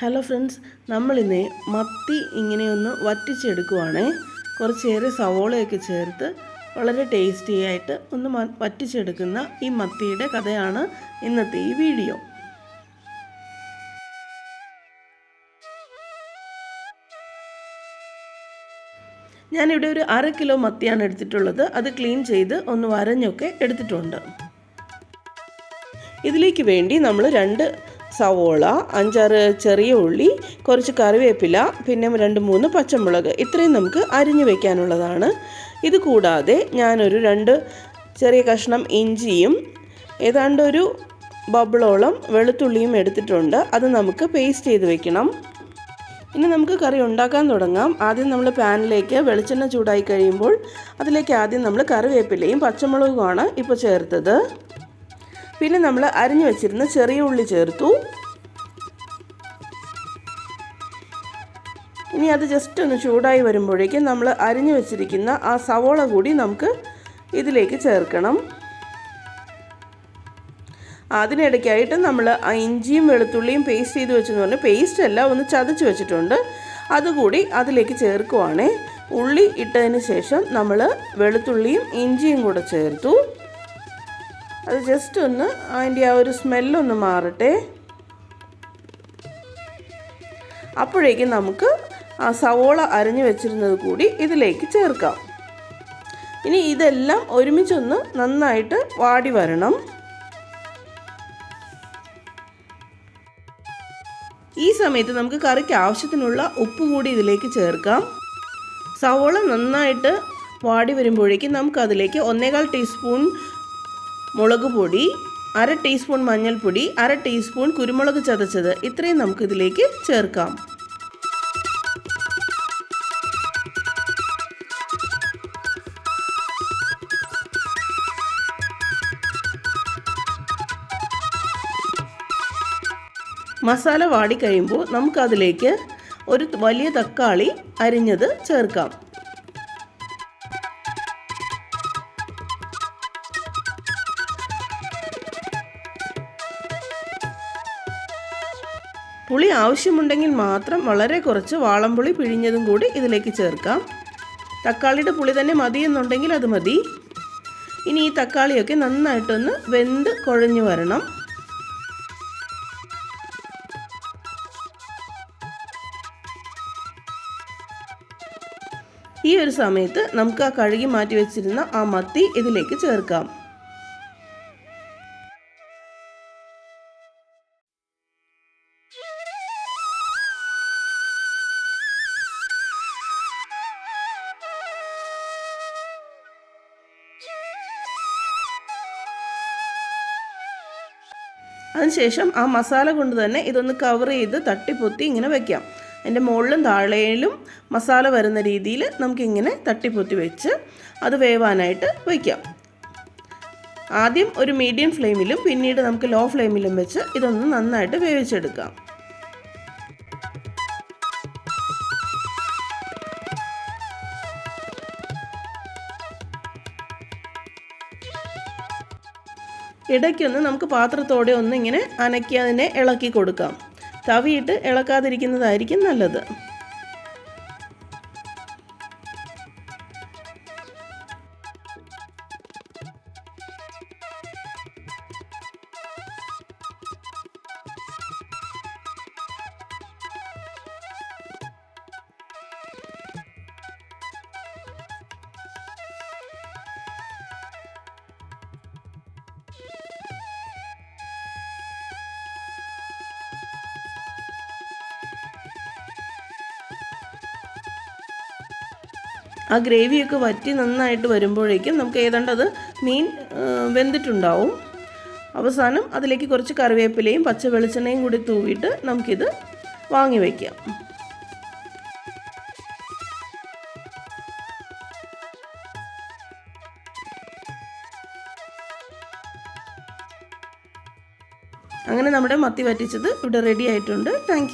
Hello friends നമ്മളിന്ന് മത്തി ഇങ്ങനെയൊന്ന് വറ്റിച്ചെടുക്കുവാണ്. കുറച്ചേറെ സവോളയൊക്കെ ചേർത്ത് വളരെ ടേസ്റ്റി ആയിട്ട് ഒന്ന് വറ്റിച്ചെടുക്കുന്ന ഈ മത്തിയുടെ കഥയാണ് ഇന്നത്തെ ഈ വീഡിയോ. ഞാനിവിടെ ഒരു അര കിലോ മത്തിയാണ് എടുത്തിട്ടുള്ളത്. അത് ക്ലീൻ ചെയ്ത് ഒന്ന് വരഞ്ഞൊക്കെ എടുത്തിട്ടുണ്ട്. ഇതിലേക്ക് വേണ്ടി നമ്മൾ രണ്ട് സവോള അഞ്ചാറ് ചെറിയ ഉള്ളി കുറച്ച് കറിവേപ്പില പിന്നെ രണ്ട് മൂന്ന് പച്ചമുളക്. ഇത്രയും നമുക്ക് അരിഞ്ഞു വെക്കാനുള്ളതാണ്. ഇത് കൂടാതെ ഞാനൊരു രണ്ട് ചെറിയ കഷ്ണം ഇഞ്ചിയും ഏതാണ്ട് ഒരു ബബിളോളം വെളുത്തുള്ളിയും എടുത്തിട്ടുണ്ട്. അത് നമുക്ക് പേസ്റ്റ് ചെയ്ത് വെക്കണം. ഇനി നമുക്ക് കറി ഉണ്ടാക്കാൻ തുടങ്ങാം. ആദ്യം നമ്മൾ പാനിലേക്ക് വെളിച്ചെണ്ണ ചൂടായി കഴിയുമ്പോൾ അതിലേക്ക് ആദ്യം നമ്മൾ കറിവേപ്പിലയും പച്ചമുളകുമാണ് ഇപ്പോൾ ചേർത്തത്. പിന്നെ നമ്മൾ അരിഞ്ഞു വെച്ചിരുന്ന ചെറിയ ഉള്ളി ചേർത്തു. ഇനി അത് ജസ്റ്റ് ഒന്ന് ചൂടായി വരുമ്പോഴേക്കും നമ്മൾ അരിഞ്ഞു വെച്ചിരിക്കുന്ന ആ സവോള കൂടി നമുക്ക് ഇതിലേക്ക് ചേർക്കണം. അതിനിടയ്ക്കായിട്ട് നമ്മൾ ഇഞ്ചിയും വെളുത്തുള്ളിയും പേസ്റ്റ് ചെയ്ത് വെച്ചെന്ന് പറഞ്ഞാൽ പേസ്റ്റ് അല്ല ഒന്ന് ചതച്ച് വെച്ചിട്ടുണ്ട്. അതുകൂടി അതിലേക്ക് ചേർക്കുവാണേ. ഉള്ളി ഇട്ടതിന് ശേഷം നമ്മൾ വെളുത്തുള്ളിയും ഇഞ്ചിയും കൂടെ ചേർത്തു. അത് ജസ്റ്റ് ഒന്ന് അതിന്റെ ആ ഒരു സ്മെല്ലൊന്ന് മാറട്ടെ. അപ്പോഴേക്കും നമുക്ക് ആ സവോള അരിഞ്ഞു വെച്ചിരുന്നത് കൂടി ഇതിലേക്ക് ചേർക്കാം. ഇനി ഇതെല്ലാം ഒരുമിച്ചൊന്ന് നന്നായിട്ട് വാടി വരണം. ഈ സമയത്ത് നമുക്ക് കറിക്ക് ആവശ്യത്തിനുള്ള ഉപ്പ് കൂടി ഇതിലേക്ക് ചേർക്കാം. സവോള നന്നായിട്ട് വാടി വരുമ്പോഴേക്കും നമുക്കതിലേക്ക് ഒന്നേകാൽ ടീസ്പൂൺ മുളക് പൊടി അര ടീസ്പൂൺ മഞ്ഞൾപ്പൊടി അര ടീസ്പൂൺ കുരുമുളക് ചതച്ചത് ഇത്രയും നമുക്ക് ഇതിലേക്ക് ചേർക്കാം. മസാല വാടിക്കഴിയുമ്പോൾ നമുക്കതിലേക്ക് ഒരു വലിയ തക്കാളി അരിഞ്ഞത് ചേർക്കാം. പുളി ആവശ്യമുണ്ടെങ്കിൽ മാത്രം വളരെ കുറച്ച് വാളംപുളി പിഴിഞ്ഞതും കൂടി ഇതിലേക്ക് ചേർക്കാം. തക്കാളിയുടെ പുളി തന്നെ മതി എന്നുണ്ടെങ്കിൽ അത് മതി. ഇനി ഈ തക്കാളിയൊക്കെ നന്നായിട്ടൊന്ന് വെന്ത് കുഴഞ്ഞു വരണം. ഈ ഒരു സമയത്ത് നമുക്ക് ആ കഴുകി മാറ്റി വെച്ചിരുന്ന ആ മത്തി ഇതിലേക്ക് ചേർക്കാം. അതിനുശേഷം ആ മസാല കൊണ്ട് തന്നെ ഇതൊന്ന് കവർ ചെയ്ത് തട്ടിപ്പൊത്തി ഇങ്ങനെ വെക്കാം. അതിന്റെ മുകളിലും താഴെയിലും മസാല വരുന്ന രീതിയിൽ നമുക്കിങ്ങനെ തട്ടിപ്പൊത്തി വെച്ച് അത് വേവാനായിട്ട് വയ്ക്കാം ആദ്യം ഒരു മീഡിയം ഫ്ലെയിമിലും പിന്നീട് നമുക്ക് ലോ ഫ്ലെയിമിലും വെച്ച് ഇതൊന്ന് നന്നായിട്ട് വേവിച്ചെടുക്കാം. ഇടയ്ക്കൊന്ന് നമുക്ക് പാത്രത്തോടെ ഒന്ന് ഇങ്ങനെ അനക്കി അതിനെ ഇളക്കി കൊടുക്കാം. തവിയിട്ട് ഇളക്കാതിരിക്കുന്നതായിരിക്കും നല്ലത്. ആ ഗ്രേവിയൊക്കെ വറ്റി നന്നായിട്ട് വരുമ്പോഴേക്കും നമുക്ക് ഏതാണ്ട് അത് മീൻ വെന്തിട്ടുണ്ടാവും. അവസാനം അതിലേക്ക് കുറച്ച് കറിവേപ്പിലയും പച്ച വെളിച്ചെണ്ണയും കൂടി തൂവിയിട്ട് നമുക്കിത് വാങ്ങി വയ്ക്കാം അങ്ങനെ നമ്മുടെ മത്തി വറ്റിച്ചത് ഇവിടെ റെഡി ആയിട്ടുണ്ട്. താങ്ക്